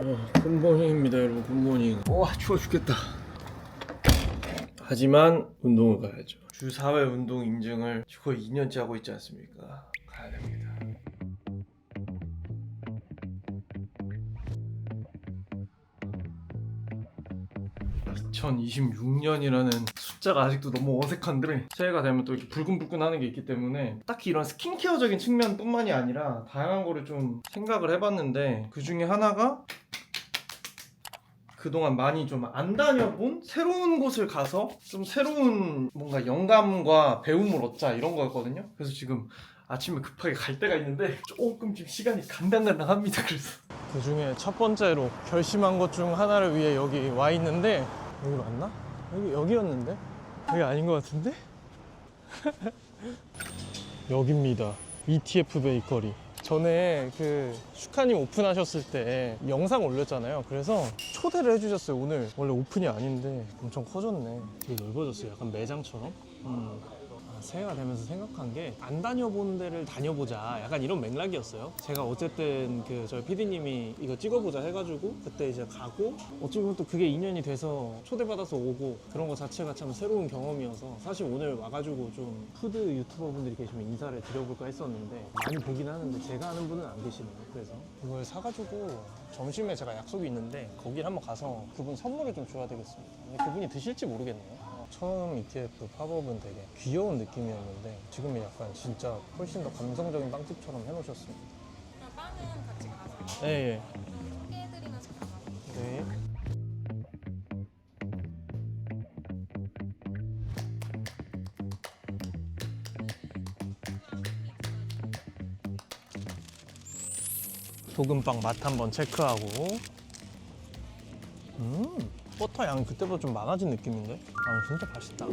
어, 굿모닝입니다 여러분 굿모닝 와 추워 죽겠다. 하지만 운동을 가야죠. 주 4회 운동 인증을 거의 2년째 하고 있지 않습니까? 가야 됩니다. 2026년이라는 숫자가 아직도 너무 어색한데 새해가 되면 또 이렇게 불끈불끈 하는 게 있기 때문에 딱히 이런 스킨케어적인 측면뿐만이 아니라 다양한 거를 좀 생각을 해봤는데 그 중에 하나가 그동안 많이 좀 안 다녀본 새로운 곳을 가서 좀 새로운 뭔가 영감과 배움을 얻자 이런 거였거든요. 그래서 지금 아침에 급하게 갈 데가 있는데 조금 지금 시간이 간당간당합니다. 그래서 그 중에 첫 번째로 결심한 것 중 하나를 위해 여기 와 있는데 여기 맞나? 여기 여기였는데 여기 아닌 것 같은데? 여기입니다. ETF 베이커리. 전에 그 슈카님 오픈하셨을 때 영상 올렸잖아요. 그래서 초대를 해주셨어요. 오늘 원래 오픈이 아닌데 엄청 커졌네. 되게 넓어졌어요. 약간 매장처럼. 음. 아, 새해가 되면서 생각한 게 안 다녀본 데를 다녀보자. 약간 이런 맥락이었어요. 제가 어쨌든 그 저희 PD님이 이거 찍어보자 해가지고 그때 이제 가고 어찌 보면 또 그게 인연이 돼서 초대받아서 오고 그런 거 자체가 참 새로운 경험이어서 사실 오늘 와가지고 좀 푸드 유튜버 분들이 계시면 인사를 드려볼까 했었는데 많이 보긴 하는데 제가 아는 분은 안 계시네요. 그래서 이걸 사가지고 점심에 제가 약속이 있는데 거길 한번 가서 그분 선물을 좀 줘야 되겠습니다. 근데 그분이 드실지 모르겠네요 처음 ETF 팝업은 되게 귀여운 느낌이었는데 지금은 약간 진짜 훨씬 더 감성적인 빵집처럼 해놓으셨습니다. 그냥 빵은 같이 가서 예, 예. 소개해드리면서 가서 네. 소금빵 맛 한번 체크하고 음 버터 양이 그때보다 좀 많아진 느낌인데? 아 진짜 맛있다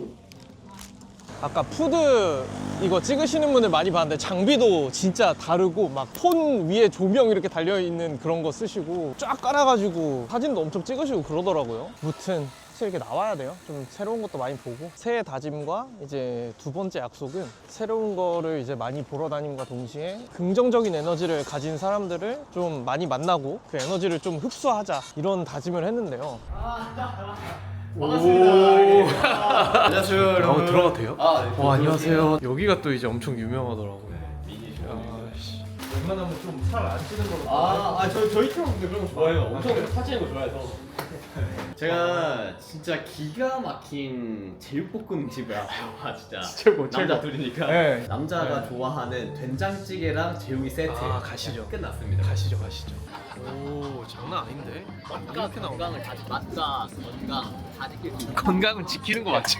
아까 푸드 이거 찍으시는 분들 많이 봤는데 장비도 진짜 다르고 막 폰 위에 조명 이렇게 달려있는 그런 거 쓰시고 쫙 깔아가지고 사진도 엄청 찍으시고 그러더라고요 무튼 사실 이렇게 나와야 돼요 좀 새로운 것도 많이 보고 새해 다짐과 이제 두 번째 약속은 새로운 거를 이제 많이 보러 다님과 동시에 긍정적인 에너지를 가진 사람들을 좀 많이 만나고 그 에너지를 좀 흡수하자 이런 다짐을 했는데요 안녕하세요 여러분. 어, 들어가도 돼요? 아, 네, 와 안녕하세요. 여기가 또 이제 엄청 유명하더라고요. 야, 씨. 웬만하면 좀살안 찌는 걸로. 아, 아, 저 저희처럼 근데 그런 거 좋아해요. 엄청 그래요? 사지는 거 좋아해서. 제가 진짜 기가 막힌 제육볶음 집을 알아요, 진짜. 최고, 남자 최고. 둘이니까. 네. 남자가 네. 좋아하는 된장찌개랑 제육이 세트. 아, 가시죠. 끝났습니다. 가시죠, 가시죠. 오, 장난 아닌데? 건강, 건강을 다 맞다. 건강 다 지킬 수 있는. 건강은 지키는 거 맞지?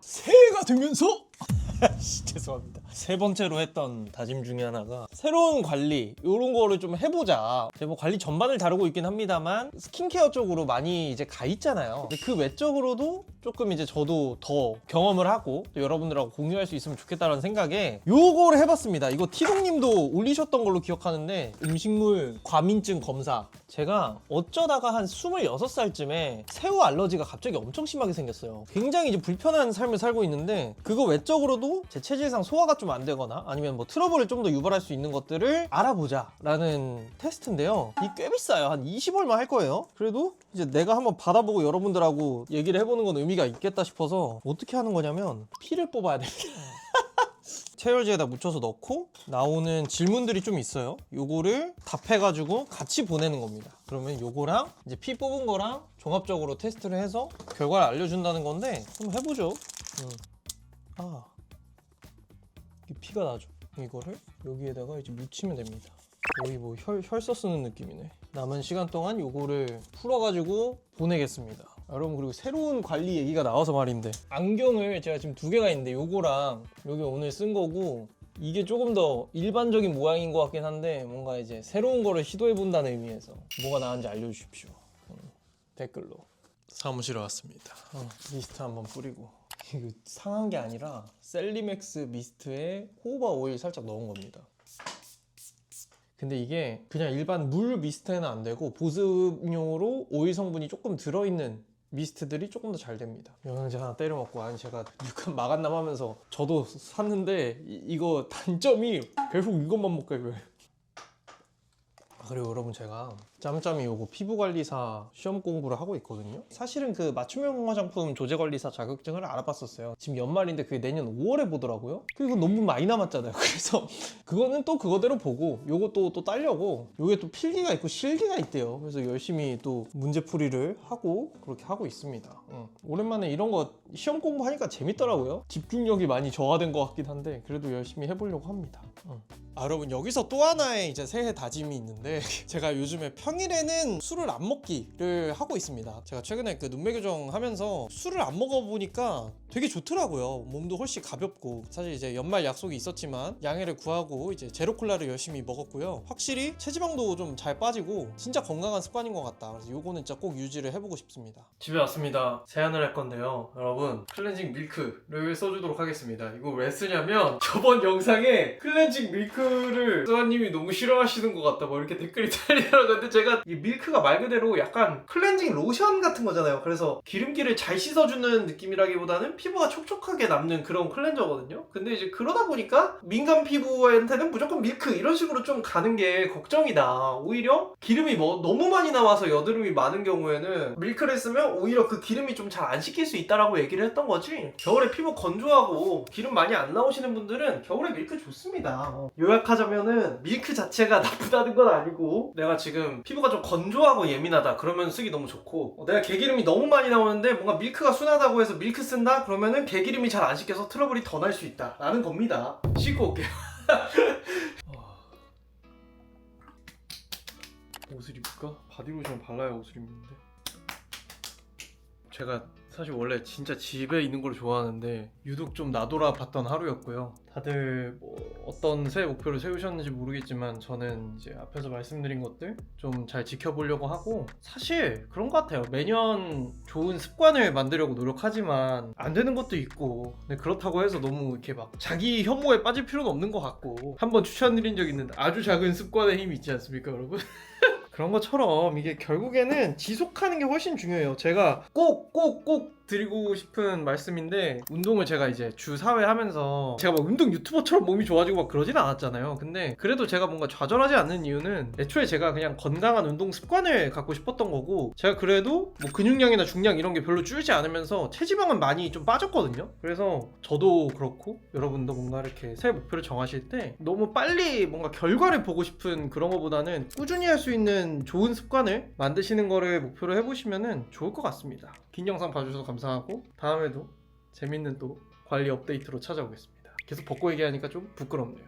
새해가 되면서 sonunda. 세 번째로 했던 다짐 중에 하나가 새로운 관리 이런 거를 좀 해보자. 제가 뭐 관리 전반을 다루고 있긴 합니다만 스킨케어 쪽으로 많이 이제 가 있잖아요. 근데 그 외적으로도 조금 이제 저도 더 경험을 하고 또 여러분들하고 공유할 수 있으면 좋겠다는 생각에 요거를 해봤습니다. 이거 티동님도 올리셨던 걸로 기억하는데 음식물 과민증 검사. 제가 어쩌다가 한 26살쯤에 새우 알러지가 갑자기 엄청 심하게 생겼어요. 굉장히 이제 불편한 삶을 살고 있는데 그거 외적으로도 제 체질상 소화가 좀 안 되거나 아니면 뭐 트러블을 좀 더 유발할 수 있는 것들을 알아보자 라는 테스트인데요. 이 꽤 비싸요. 한 20얼마 할 거예요. 그래도 이제 내가 한번 받아보고 여러분들하고 얘기를 해보는 건 의미가 있겠다 싶어서 어떻게 하는 거냐면 피를 뽑아야 됩니다. 체열지에다 묻혀서 넣고 나오는 질문들이 좀 있어요. 요거를 답해가지고 같이 보내는 겁니다. 그러면 요거랑 이제 피 뽑은 거랑 종합적으로 테스트를 해서 결과를 알려준다는 건데 한번 해보죠. 음. 아, 이 피가 나죠. 이거를 여기에다가 이제 묻히면 됩니다. 거의 뭐 혈, 혈서 쓰는 느낌이네. 남은 시간 동안 요거를 풀어가지고 보내겠습니다. 여러분 그리고 새로운 관리 얘기가 나와서 말인데 안경을 제가 지금 두 개가 있는데 요거랑 여기 오늘 쓴 거고 이게 조금 더 일반적인 모양인 것 같긴 한데 뭔가 이제 새로운 거를 시도해 본다는 의미에서 뭐가 나은지 알려주십시오 음, 댓글로 사무실에 왔습니다 어, 미스트 한번 뿌리고 이거 상한 게 아니라 셀리맥스 미스트에 호호바 오일 살짝 넣은 겁니다 근데 이게 그냥 일반 물 미스트에는 안 되고 보습용으로 오일 성분이 조금 들어있는 미스트들이 조금 더 잘 됩니다. 영양제 하나 때려 먹고 아니 제가 육한 마감남 하면서 저도 샀는데 이, 이거 단점이 계속 이것만 먹게 돼. 아, 그리고 여러분 제가 짬짬이 요거 피부관리사 시험 공부를 하고 있거든요. 사실은 그 맞춤형 화장품 조제관리사 자격증을 알아봤었어요. 지금 연말인데 그게 내년 5월에 보더라고요. 그리고 너무 많이 남았잖아요. 그래서 그거는 또 그거대로 보고 요것도 또 따려고 요게 또 필기가 있고 실기가 있대요. 그래서 열심히 또 문제풀이를 하고 그렇게 하고 있습니다. 응. 오랜만에 이런 거 시험 공부하니까 재밌더라고요. 집중력이 많이 저하된 것 같긴 한데 그래도 열심히 해보려고 합니다. 응. 아, 여러분 여기서 또 하나의 이제 새해 다짐이 있는데 제가 요즘에 평일에는 술을 안 먹기를 하고 있습니다. 제가 최근에 그 눈매 교정 하면서 술을 안 먹어 보니까 되게 좋더라고요. 몸도 훨씬 가볍고 사실 이제 연말 약속이 있었지만 양해를 구하고 이제 제로 콜라를 열심히 먹었고요. 확실히 체지방도 좀 잘 빠지고 진짜 건강한 습관인 것 같다. 그래서 요거는 진짜 꼭 유지를 해보고 싶습니다. 집에 왔습니다. 제안을 할 건데요. 여러분 클렌징 밀크를 써주도록 하겠습니다. 이거 왜 쓰냐면 저번 영상에 클렌징 밀크를 수아님이 너무 싫어하시는 것 같다 뭐 이렇게 댓글이 달리더라고요. 근데 제가 이 밀크가 말 그대로 약간 클렌징 로션 같은 거잖아요. 그래서 기름기를 잘 씻어주는 느낌이라기보다는 피부가 촉촉하게 남는 그런 클렌저거든요. 근데 이제 그러다 보니까 민감 피부한테는 무조건 밀크 이런 식으로 좀 가는 게 걱정이다. 오히려 기름이 뭐 너무 많이 나와서 여드름이 많은 경우에는 밀크를 쓰면 오히려 그 기름이 좀 잘 안 씻길 수 있다라고 얘기를 했던 거지. 겨울에 피부 건조하고 기름 많이 안 나오시는 분들은 겨울에 밀크 좋습니다. 어. 요약하자면은 밀크 자체가 나쁘다는 건 아니고 내가 지금 피부가 좀 건조하고 예민하다. 그러면 쓰기 너무 좋고. 어, 내가 개기름이 너무 많이 나오는데 뭔가 밀크가 순하다고 해서 밀크 쓴다? 그러면은 개기름이 잘 안 씻겨서 트러블이 더 날 수 있다. 라는 겁니다. 씻고 올게요. 옷을 입을까? 바디로션 발라야 옷을 입는데 제가 사실 원래 진짜 집에 있는 걸 좋아하는데 유독 좀 나돌아 봤던 하루였고요. 다들 뭐 어떤 새해 목표를 세우셨는지 모르겠지만 저는 이제 앞에서 말씀드린 것들 좀 잘 지켜보려고 하고 사실 그런 것 같아요. 매년 좋은 습관을 만들려고 노력하지만 안 되는 것도 있고 근데 그렇다고 해서 너무 이렇게 막 자기 혐오에 빠질 필요는 없는 것 같고 한번 추천드린 적 있는데 아주 작은 습관의 힘이 있지 않습니까 여러분? 그런 것처럼 이게 결국에는 지속하는 게 훨씬 중요해요. 제가 꼭 꼭 꼭 드리고 싶은 말씀인데 운동을 제가 이제 주 4회 하면서 제가 막 운동 유튜버처럼 몸이 좋아지고 막 그러진 않았잖아요. 근데 그래도 제가 뭔가 좌절하지 않는 이유는 애초에 제가 그냥 건강한 운동 습관을 갖고 싶었던 거고 제가 그래도 뭐 근육량이나 중량 이런 게 별로 줄지 않으면서 체지방은 많이 좀 빠졌거든요. 그래서 저도 그렇고 여러분도 뭔가 이렇게 새해 목표를 정하실 때 너무 빨리 뭔가 결과를 보고 싶은 그런 거보다는 꾸준히 할 수 있는 좋은 습관을 만드시는 거를 목표로 해보시면 좋을 것 같습니다. 긴 영상 봐주셔서 감사하고 다음에도 재밌는 또 관리 업데이트로 찾아오겠습니다. 계속 벗고 얘기하니까 좀 부끄럽네요.